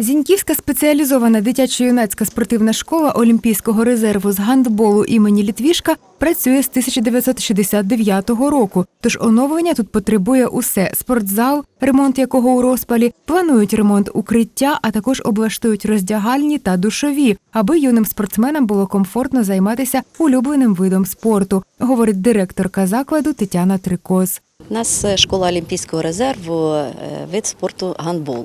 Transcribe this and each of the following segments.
Зіньківська спеціалізована дитячо-юнацька спортивна школа Олімпійського резерву з гандболу імені Літвішка працює з 1969 року. Тож оновлення тут потребує усе: спортзал, ремонт якого у розпалі, планують ремонт укриття, а також облаштують роздягальні та душові, аби юним спортсменам було комфортно займатися улюбленим видом спорту, говорить директорка закладу Тетяна Трикоз. У нас е, школа Олімпійського резерву, е, вид спорту гандбол.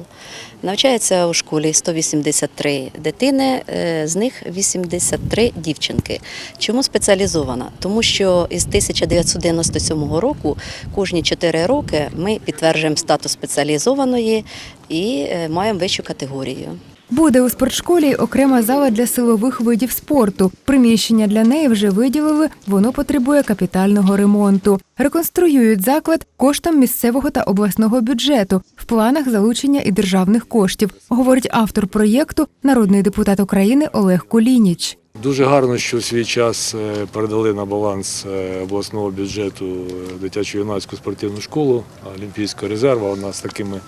Навчається у школі 183 дитини, е, з них 83 дівчинки. Чому спеціалізована? Тому що із 1997 року кожні 4 роки ми підтверджуємо статус спеціалізованої і маємо вищу категорію. Буде у спортшколі окрема зала для силових видів спорту. Приміщення для неї вже виділили, воно потребує капітального ремонту. Реконструюють заклад коштом місцевого та обласного бюджету в планах залучення і державних коштів, говорить автор проєкту, народний депутат України Олег Кулініч. Дуже гарно, що в свій час е, передали на баланс е, обласного бюджету е, дитячо-юнацьку спортивну школу Олімпійського резерву. Вона з такими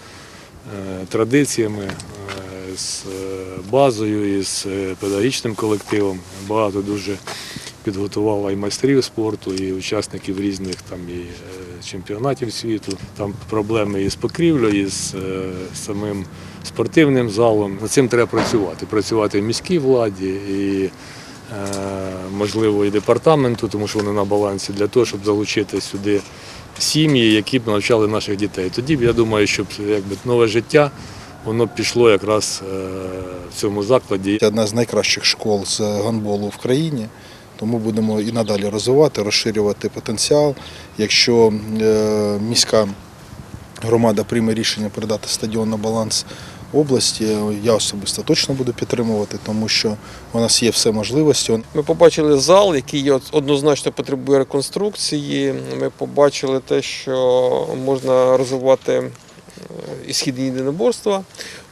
традиціями, з е, базою, з е, педагогічним колективом. Багато дуже підготувала і майстрів спорту, і учасників різних там і е, чемпіонатів світу. Там проблеми і з покрівлею, і з самим спортивним залом. Над цим треба працювати. Працювати в міській владі і можливо і департаменту, тому що вони на балансі для того, щоб залучити сюди сім'ї, які б навчали наших дітей. Тоді б я думаю, щоб якби нове життя воно пішло якраз е, в цьому закладі. Це одна з найкращих школ з гандболу в країні. Тому будемо і надалі розвивати, розширювати потенціал. Якщо е, міська громада прийме рішення передати стадіон на баланс області, я особисто точно буду підтримувати, тому що у нас є все можливості. Ми побачили зал, який однозначно потребує реконструкції. Ми побачили те, що можна розвивати і східні єдиноборства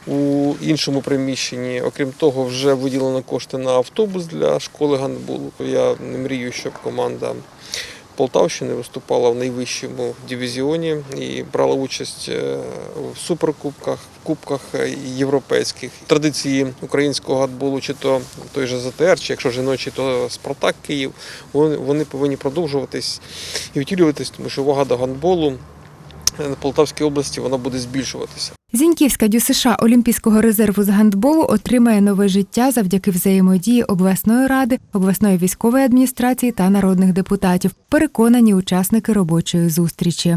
у іншому приміщенні. Окрім того, вже виділено кошти на автобус для школи гандболу. Я не мрію, щоб команда Полтавщини виступала в найвищому дивізіоні і брала участь е, в суперкубках, в кубках е, європейських. Традиції українського гандболу, чи то той же ЗТР, чи якщо жіночий, то Спартак Київ. Вони, повинні продовжуватись і втілюватись, тому що увага до гандболу на Полтавській області вона буде збільшуватися. Зіньківська ДЮСШ Олімпійського резерву з гандболу отримає нове життя завдяки взаємодії обласної ради, обласної військової адміністрації та народних депутатів. Переконані учасники робочої зустрічі.